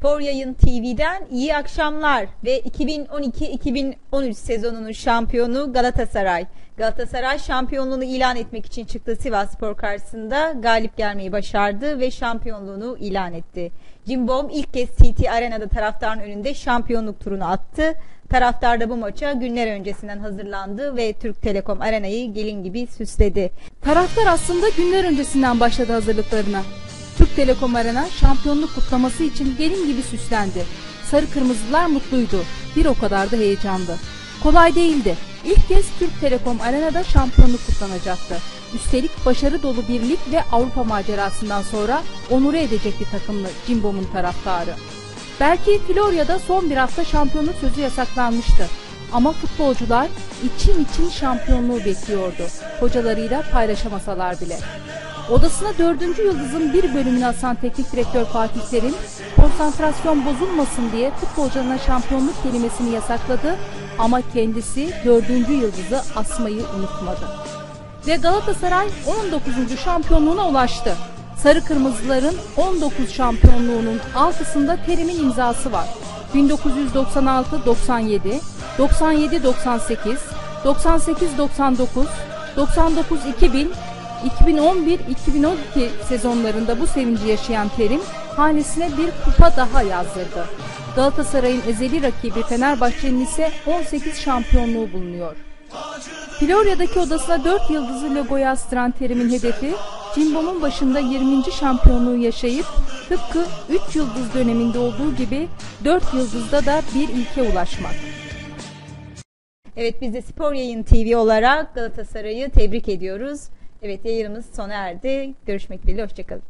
Spor Yayın TV'den iyi akşamlar ve 2012-2013 sezonunun şampiyonu Galatasaray. Galatasaray şampiyonluğunu ilan etmek için çıktı Sivas Spor karşısında galip gelmeyi başardı ve şampiyonluğunu ilan etti. Cimbom ilk kez TT Arena'da taraftarın önünde şampiyonluk turunu attı. Taraftar da bu maça günler öncesinden hazırlandı ve Türk Telekom Arena'yı gelin gibi süsledi. Taraftar aslında günler öncesinden başladı hazırlıklarına. Türk Telekom Arena şampiyonluk kutlaması için gelin gibi süslendi. Sarı kırmızılar mutluydu. Bir o kadar da heyecanlı. Kolay değildi. İlk kez Türk Telekom Arena'da şampiyonluk kutlanacaktı. Üstelik başarı dolu birlik ve Avrupa macerasından sonra onure edecek bir takımlı Cimbom'un taraftarı. Belki Florya'da son bir hafta şampiyonluk sözü yasaklanmıştı. Ama futbolcular için için şampiyonluğu bekliyordu. Hocalarıyla paylaşamasalar bile. Odasına dördüncü yıldızın bir bölümünü asan teknik direktör Fatih Terim, konsantrasyon bozulmasın diye futbolcularına şampiyonluk kelimesini yasakladı ama kendisi dördüncü yıldızı asmayı unutmadı. Ve Galatasaray 19. şampiyonluğuna ulaştı. Sarı Kırmızıların 19 şampiyonluğunun altısında Terim'in imzası var. 1996-97, 97-98, 98-99, 99-2000, 2011-2012 sezonlarında bu sevinci yaşayan Terim hanesine bir kupa daha yazdırdı. Galatasaray'ın ezeli rakibi Fenerbahçe'nin ise 18 şampiyonluğu bulunuyor. Florya'daki odasına 4 yıldızlı logoyu astıran Terim'in hedefi Cimbom'un başında 20. şampiyonluğu yaşayıp tıpkı 3 yıldız döneminde olduğu gibi 4 yıldızda da bir ilke ulaşmak. Evet biz de Spor Yayın TV olarak Galatasaray'ı tebrik ediyoruz. Evet yayınımız sona erdi. Görüşmek dileğiyle. Hoşçakalın.